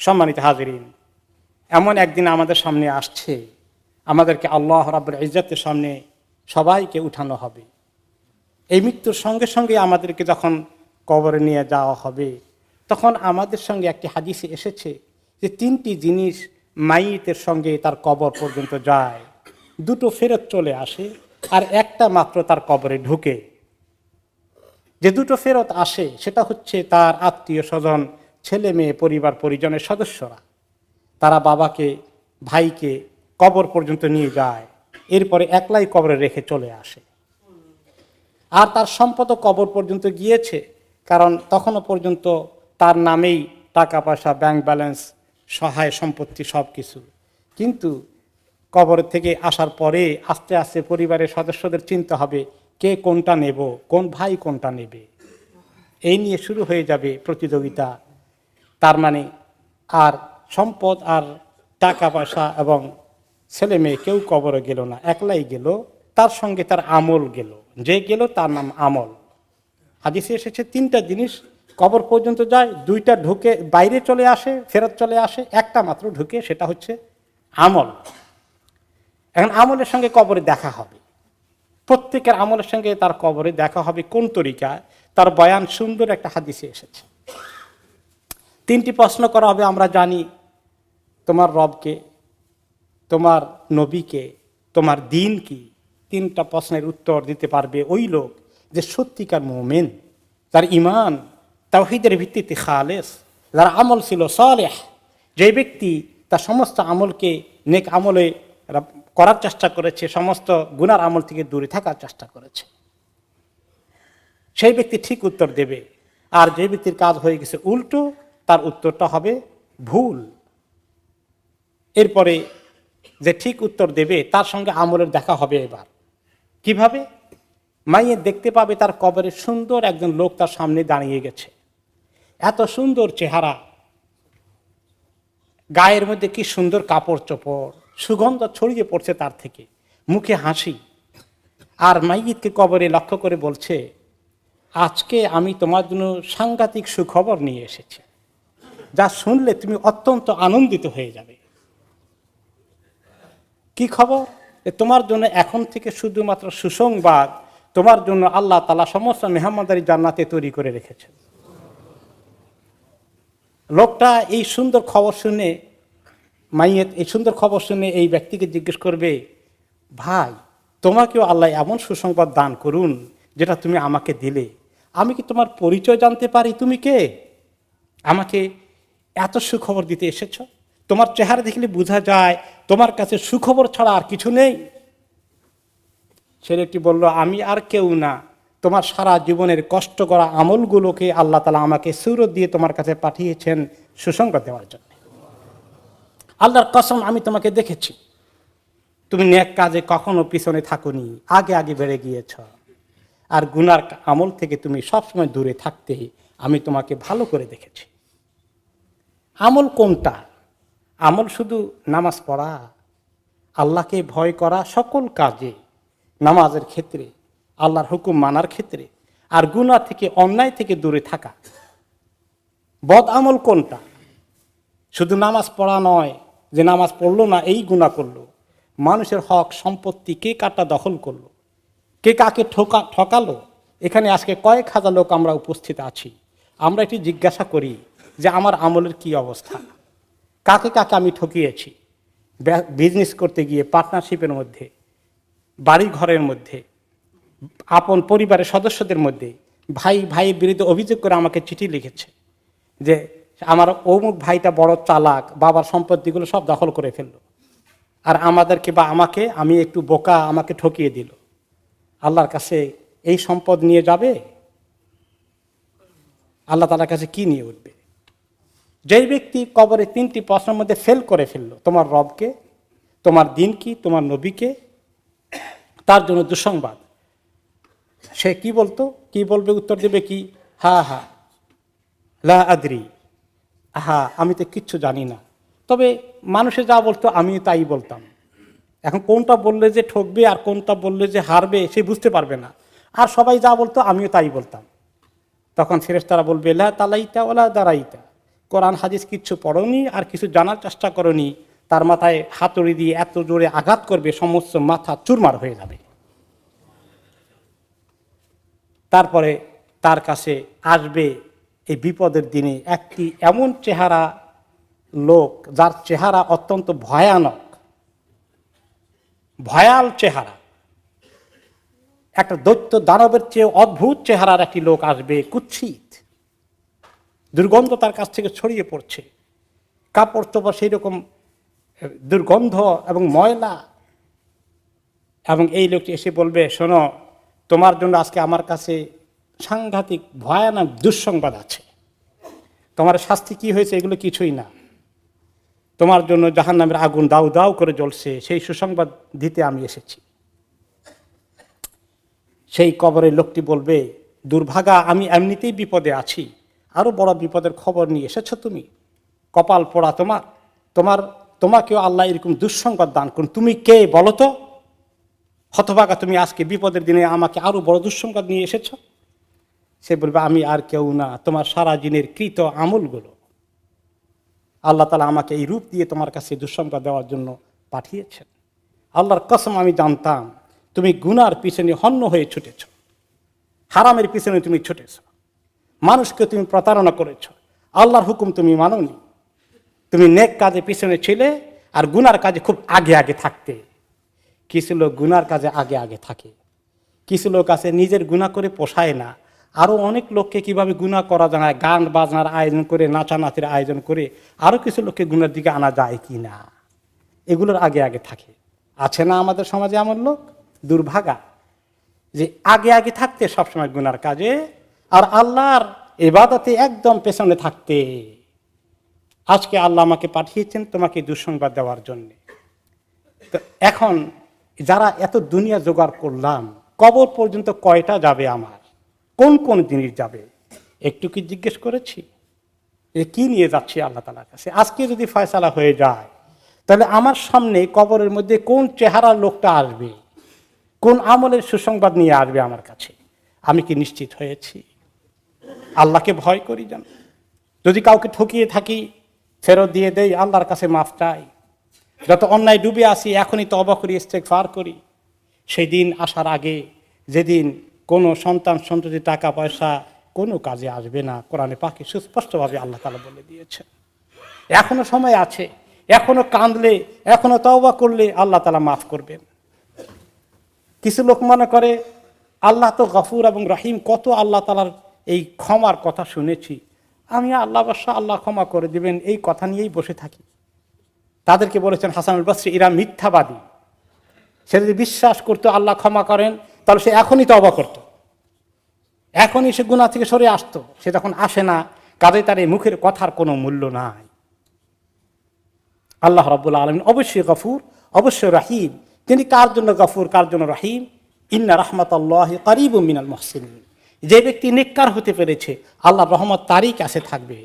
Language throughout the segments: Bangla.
সম্মানিত হাজিরিন, এমন একদিন আমাদের সামনে আসছে। আমাদেরকে আল্লাহ রাবুল ইজ্জতের সামনে সবাইকে উঠানো হবে। এই মৃত্যুর সঙ্গে সঙ্গে আমাদেরকে যখন কবরে নিয়ে যাওয়া হবে, তখন আমাদের সঙ্গে একটি হাদিসে এসেছে যে তিনটি জিনিস মাইতের সঙ্গে তার কবর পর্যন্ত যায়। দুটো ফেরত চলে আসে আর একটা মাত্র তার কবরে ঢুকে। যে দুটো ফেরত আসে, সেটা হচ্ছে তার আত্মীয় স্বজন ছেলে মেয়ে, পরিবার, পরিজনের সদস্যরা, তারা বাবাকে, ভাইকে কবর পর্যন্ত নিয়ে যায়, এরপরে একলাই কবরে রেখে চলে আসে। আর তার সম্পদও কবর পর্যন্ত গিয়েছে, কারণ তখনও পর্যন্ত তার নামেই টাকা পয়সা ব্যাংক ব্যালেন্স সহায় সম্পত্তি সব কিছু কিন্তু কবর থেকে আসার পরে আস্তে আস্তে পরিবারের সদস্যদের চিন্তা হবে, কে কোনটা নেব, কোন ভাই কোনটা নেবে। এই নিয়ে শুরু হয়ে যাবে প্রতিযোগিতা। তার মানে আর সম্পদ আর টাকা পয়সা এবং ছেলে মেয়ে কেউ কবরে গেল না, একলাই গেল, তার সঙ্গে তার আমল গেল। যে গেল তার নাম আমল। হাদিসে এসেছে তিনটা জিনিস, কবর পর্যন্ত যায়, দুইটা ঢুকে, বাইরে চলে আসে, ফেরত চলে আসে, একটা মাত্র ঢুকে, সেটা হচ্ছে আমল। এখন আমলের সঙ্গে কবরে দেখা হবে। প্রত্যেকের আমলের সঙ্গে তার কবরে দেখা হবে কোন তরিকা তার বয়ান সুন্দর একটা হাদিসে এসেছে। তিনটি প্রশ্ন করা হবে, আমরা জানি তোমার রবকে, তোমার নবীকে, তোমার দিন কি তিনটা প্রশ্নের উত্তর দিতে পারবে ওই লোক যে সত্যিকার মোমেন তার ইমান তাওহিদের ভিত্তিতে খালেস, যার আমল ছিল সালেহ। যে ব্যক্তি তার সমস্ত আমলকে নেক আমলে করার চেষ্টা করেছে, সমস্ত গুনার আমল থেকে দূরে থাকার চেষ্টা করেছে। সেই ব্যক্তি ঠিক উত্তর দেবে। আর যে ব্যক্তির কাজ হয়ে গেছে উল্টো তার উত্তরটা হবে ভুল। এরপরে যে ঠিক উত্তর দেবে, তার সঙ্গে আমলের দেখা হবে এবার। কীভাবে? মাইয়ে দেখতে পাবে তার কবরে সুন্দর একজন লোক তার সামনে দাঁড়িয়ে গেছে। এত সুন্দর চেহারা। গায়ের মধ্যে কি সুন্দর কাপড় চোপড়। সুগন্ধ ছড়িয়ে পড়ছে তার থেকে। মুখে হাসি। আর মাইয়িতকে কবরে লক্ষ্য করে বলছে, আজকে আমি তোমার জন্য সাংঘাতিক সুখবর নিয়ে এসেছি। যা শুনলে তুমি অত্যন্ত আনন্দিত হয়ে যাবে। কি খবর? তোমার জন্য এখন থেকে শুধুমাত্র সুসংবাদ, তোমার জন্য আল্লাহ তালা সমস্ত মেহমানদারি জান্নাতে তৈরি করে রেখেছেন। লোকটা এই সুন্দর খবর শুনে মাইয়েত এই সুন্দর খবর শুনে এই ব্যক্তিকে জিজ্ঞেস করবে, ভাই, তোমাকেও আল্লাহ এমন সুসংবাদ দান করুন যেটা তুমি আমাকে দিলে। আমি কি তোমার পরিচয় জানতে পারি? তুমি কে? আমাকে এত সুখবর দিতে এসেছ? তোমার চেহারা দেখলে বোঝা যায় তোমার কাছে সুখবর ছাড়া আর কিছু নেই। ছেলেটি বলল, আমি আর কেউ না। তোমার সারা জীবনের কষ্ট করা আমলগুলোকে আল্লাহ তালা আমাকে সুরত দিয়ে তোমার কাছে পাঠিয়েছেন সুসংবাদ দেওয়ার জন্য। আল্লাহর কসম, আমি তোমাকে দেখেছি। তুমি নেক কাজে কখনো পিছনে থাকুনি, আগে আগে বেড়ে গিয়েছ। আর গুনার আমল থেকে তুমি সবসময় দূরে থাকতে আমি তোমাকে ভালো করে দেখেছি। আমল কোনটা? আমল শুধু নামাজ পড়া? আল্লাহকে ভয় করা সকল কাজে, নামাজের ক্ষেত্রে, আল্লাহর হুকুম মানার ক্ষেত্রে, আর গুনাহ থেকে, অন্যায় থেকে দূরে থাকা। বদ আমল কোনটা? শুধু নামাজ পড়া নয়, যে নামাজ পড়ল না, এই গুণা করল। মানুষের হক, সম্পত্তি কে কাটা দখল করল? কে কাকে ঠকা, ঠকালো? এখানে আজকে কয়েক হাজার লোক আমরা উপস্থিত আছি। আমরা এটি জিজ্ঞাসা করি যে আমার আমলের কি অবস্থা? কাকে কাকে আমি ঠকিয়েছি? বিজনেস করতে গিয়ে পার্টনারশিপের মধ্যে বাড়ি ঘরের মধ্যে, আপন পরিবারের সদস্যদের মধ্যে, ভাই, ভাইয়ের বিরুদ্ধে অভিযোগ করে আমাকে চিঠি লিখেছে যে আমার অমুক ভাইটা বড় চালাক, বাবার সম্পত্তিগুলো সব দখল করে ফেলল। আর আমাদেরকে বা আমাকে, আমি একটু বোকা, আমাকে ঠকিয়ে দিল। আল্লাহর কাছে এই সম্পদ নিয়ে যাবে? আল্লাহ তালার কাছে কি নিয়ে উঠবে? যেই ব্যক্তি কবরে তিনটি প্রশ্নের মধ্যে ফেল করে ফেলল, তোমার রবকে, তোমার দিন কি তোমার নবীকে, তার জন্য দুঃসংবাদ। সে কি বলতো? কি বলবে? উত্তর দেবে কি? হা হা, লা আদরি। হা আমি তো কিচ্ছু জানি না। তবে মানুষে যা বলতো আমি তাই বলতাম। এখন কোনটা বললে যে ঠকবে আর কোনটা বললে যে হারবে, সে বুঝতে পারবে না। আর সবাই যা বলতো, আমিও তাই বলতাম। তখন ফেরেশতারা বলবে, লা তালাইতা ওলা দাঁড়াইতা কোরআন হাদিস কিচ্ছু পড়নি আর কিছু জানার চেষ্টা করনি। তার মাথায় হাতুড়ি দিয়ে এত জোরে আঘাত করবে, সমস্ত মাথা চুরমার হয়ে যাবে। তারপরে তার কাছে আসবে এই বিপদের দিনে একটি এমন চেহারা লোক, যার চেহারা অত্যন্ত ভয়ানক। ভয়াল চেহারা। একটা দৈত্য দানবের চেয়ে অদ্ভুত চেহারার একটি লোক আসবে, কুৎসিত। দুর্গন্ধ তার কাছ থেকে ছড়িয়ে পড়ছে। কাপড় চোপড় সেই রকম দুর্গন্ধ এবং ময়লা। এবং এই লোকটি এসে বলবে, শোনো, তোমার জন্য আজকে আমার কাছে সাংঘাতিক, ভয়ানক দুঃসংবাদ আছে। তোমার শাস্তি কি হয়েছে এগুলো কিছুই না। তোমার জন্য জাহান নামের আগুন দাউ দাউ করে জ্বলছে, সেই সুসংবাদ দিতে আমি এসেছি। সেই কবরের লোকটি বলবে, দুর্ভাগা, আমি এমনিতেই বিপদে আছি। আরও বড় বিপদের খবর নিয়ে এসেছ তুমি। কপাল পোড়া তোমার। তোমার, তোমাকেও আল্লাহ এরকম দুঃসংবাদ দান করুন। তুমি কে বলো তো? হতভাগা তুমি আজকে বিপদের দিনে আমাকে আরও বড় দুঃসংবাদ নিয়ে এসেছ। সে বলবে, আমি আর কেউ না। তোমার সারা দিনের কৃত আমলগুলো। আল্লাহ তালা আমাকে এই রূপ দিয়ে তোমার কাছে দুঃসংবাদ দেওয়ার জন্য পাঠিয়েছেন। আল্লাহর কসম আমি জানতাম, তুমি গুনার পিছনে হন্য হয়ে ছুটেছ। হারামের পিছনে তুমি ছুটেছ। মানুষকে তুমি প্রতারণা করেছ। আল্লাহর হুকুম তুমি মাননি। তুমি নেক কাজে পিছনে ছিলে আর গুনার কাজে খুব আগে আগে থাকতে। কিছু লোক গুনার কাজে আগে আগে থাকে। কিছু লোক আছে নিজের গুণা করে পোষায় না। আরও অনেক লোককে কীভাবে গুণা করা যায়, গান বাজনার আয়োজন করে, নাচানাচির আয়োজন করে আরও কিছু লোককে গুণার দিকে আনা যায় কি না? এগুলোর আগে আগে থাকে। আছে না আমাদের সমাজে এমন লোক? দুর্ভাগা। যে আগে আগে থাকতে সবসময় গুনার কাজে আর আল্লাহর এবাদতে একদম পেছনে থাকতে। আজকে আল্লাহ আমাকে পাঠিয়েছেন তোমাকে দুঃসংবাদ দেওয়ার জন্য। তো এখন যারা এত দুনিয়া জোগাড় করলাম, কবর পর্যন্ত কয়টা যাবে আমার? কোন কোন জিনিস যাবে? একটু কি জিজ্ঞেস করেছি? যে কি নিয়ে যাচ্ছি আল্লাহ তালার কাছে? আজকে যদি ফয়সালা হয়ে যায়, তাহলে আমার সামনে কবরের মধ্যে কোন চেহারার লোকটা আসবে? কোন আমলের সুসংবাদ নিয়ে আসবে আমার কাছে? আমি কি নিশ্চিত হয়েছি? আল্লাহকে ভয় করি যেন। যদি কাউকে ঠকিয়ে থাকি, ফেরত দিয়ে দেই, আল্লাহর কাছে মাফ চাই। যত অন্যায় ডুবে আসি, এখনই তবা করি ইস্তেক ফার করি। সেই দিন আসার আগে, যেদিন কোনো সন্তান সন্ততি টাকা, পয়সা কোনো কাজে আসবে না, কোরআনে পাখি সুস্পষ্টভাবে আল্লাহ তালা বলে দিয়েছেন। এখনও সময় আছে, এখনও কাঁদলে, এখনও তওবা করলে আল্লাহ তালা মাফ করবেন। কিছু লোক মনে করে, আল্লাহ তো গফুর এবং রাহিম, কত আল্লাহ তালার এই ক্ষমার কথা শুনেছি। আমি আল্লাহ বাসা আল্লাহ ক্ষমা করে দিবেন, এই কথা নিয়েই বসে থাকি। তাদেরকে বলেছেন, হাসানুল বাসরি, এরা মিথ্যাবাদী। সে যদি বিশ্বাস করতো, আল্লাহ ক্ষমা করেন, তাহলে সে এখনই তবা করত। এখনই সে গুণা থেকে সরে আসতো। সে যখন আসে না। কাজে তার এই মুখের কথার কোনো মূল্য নাই। আল্লাহ রব্বুল্লা আলমিন অবশ্যই গফুর, অবশ্যই রাহিম। তিনি কার জন্য গফুর, কার জন্য রাহিম? ইন্না রহমত আল্লাহ করিব মিনাল মহসিন যে ব্যক্তি নেককার হতে পেরেছে, আল্লাহর রহমত তারই কাছে থাকবে।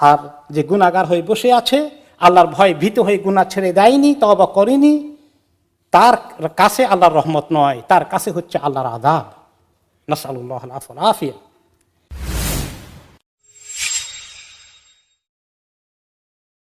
আর যে গুণাগার হয়ে বসে আছে, আল্লাহর ভয় ভীত হয়ে গুণা ছেড়ে দেয়নি তবা করেনি, তার কাছে আল্লাহর রহমত নয়, তার কাছে হচ্ছে আল্লাহর আদাব নাসাল্লাহ আফিয়া